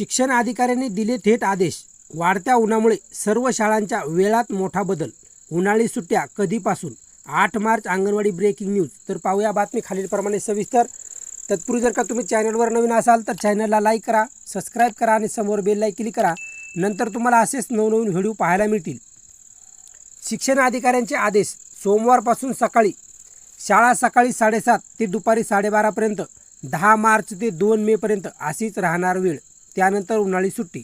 शिक्षण अधिकाऱ्यांनी दिले थेट आदेश. वाढत्या उन्हामुळे सर्व शाळांच्या वेळात मोठा बदल. उन्हाळी सुट्ट्या कधीपासून? आठ मार्च अंगणवाडी ब्रेकिंग न्यूज. तर पाहूया बातमी खालीलप्रमाणे सविस्तर. तत्पूर्वी जर का तुम्ही चॅनलवर नवीन असाल तर चॅनलला लाईक करा सबस्क्राईब करा आणि समोर बेललाईक क्लिक करा. नंतर तुम्हाला असेच नवनवीन व्हिडिओ पाहायला मिळतील. शिक्षण अधिकाऱ्यांचे आदेश. सोमवारपासून सकाळी शाळा सकाळी साडेसात ते दुपारी साडेबारापर्यंत दहा मार्च ते दोन मेपर्यंत अशीच राहणार वेळ. त्यानंतर उन्हाळी सुट्टी.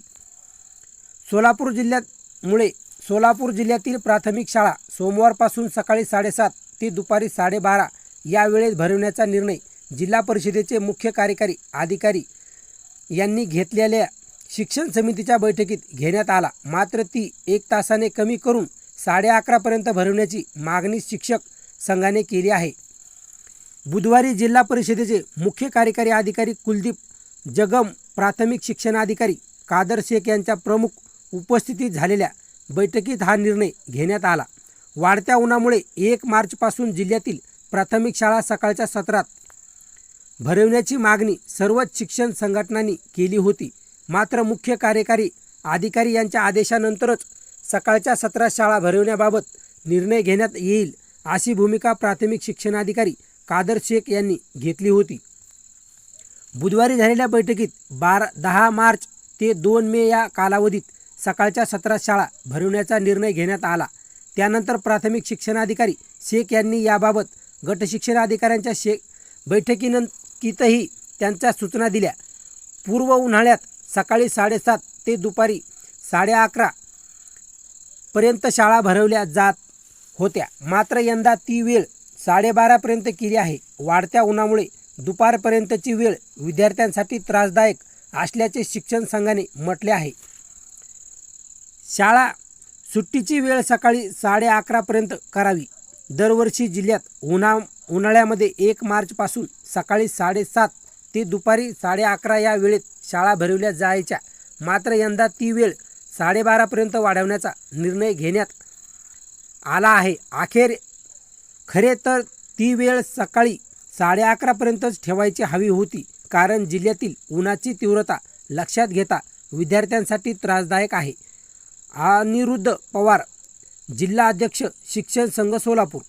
सोलापूर जिल्ह्यात मुळे सोलापूर जिल्ह्यातील प्राथमिक शाळा सोमवारपासून सकाळी साडेसात ते दुपारी साडेबारा या वेळेत भरवण्याचा निर्णय जिल्हा परिषदेचे मुख्य कार्यकारी अधिकारी यांनी घेतलेल्या शिक्षण समितीच्या बैठकीत घेण्यात आला. मात्र ती एक तासाने कमी करून साडे अकरापर्यंत भरवण्याची मागणी शिक्षक संघाने केली आहे. बुधवारी जिल्हा परिषदेचे मुख्य कार्यकारी अधिकारी कुलदीप जगम प्राथमिक शिक्षणाधिकारी कादर शेख यांच्या प्रमुख उपस्थितीत झालेल्या बैठकीत हा निर्णय घेण्यात आला. वाढत्या उन्हामुळे एक मार्चपासून जिल्ह्यातील प्राथमिक शाळा सकाळच्या सत्रात भरवण्याची मागणी सर्वच शिक्षण संघटनांनी केली होती. मात्र मुख्य कार्यकारी अधिकारी यांच्या आदेशानंतरच सकाळच्या सत्रात शाळा भरवण्याबाबत निर्णय घेण्यात येईल अशी भूमिका प्राथमिक शिक्षणाधिकारी कादर शेख यांनी घेतली होती. बुधवारी झालेल्या बैठकीत बारा दहा मार्च ते दोन मे या कालावधीत सकाळच्या सत्रात शाळा भरवण्याचा निर्णय घेण्यात आला. त्यानंतर प्राथमिक शिक्षणाधिकारी शेख यांनी याबाबत गट शिक्षण अधिकाऱ्यांच्या शे बैठकीनंतरही त्यांच्या सूचना दिल्या. पूर्व उन्हाळ्यात सकाळी साडेसात ते दुपारी साडे अकरा पर्यंत शाळा भरवल्या जात होत्या. मात्र यंदा ती वेळ साडेबारापर्यंत केली आहे. वाढत्या उन्हामुळे दुपारपर्यंतची वेळ विद्यार्थ्यांसाठी त्रासदायक असल्याचे शिक्षण संघाने म्हटले आहे. शाळा सुट्टीची वेळ सकाळी साडे अकरापर्यंत करावी. दरवर्षी जिल्ह्यात उन्हा उन्हाळ्यामध्ये एक मार्चपासून सकाळी साडेसात ते दुपारी साडे अकरा या वेळेत शाळा भरवल्या जायच्या. मात्र यंदा ती वेळ साडेबारापर्यंत वाढवण्याचा निर्णय घेण्यात आला आहे. अखेर खरे तर ती वेळ सकाळी साडे अकरापर्यंतच ठेवायची हवी होती कारण जिल्ह्यातील उन्हाची तीव्रता लक्षात घेता विद्यार्थ्यांसाठी त्रासदायक आहे. अनिरुद्ध पवार जिल्हा अध्यक्ष शिक्षण संघ सोलापूर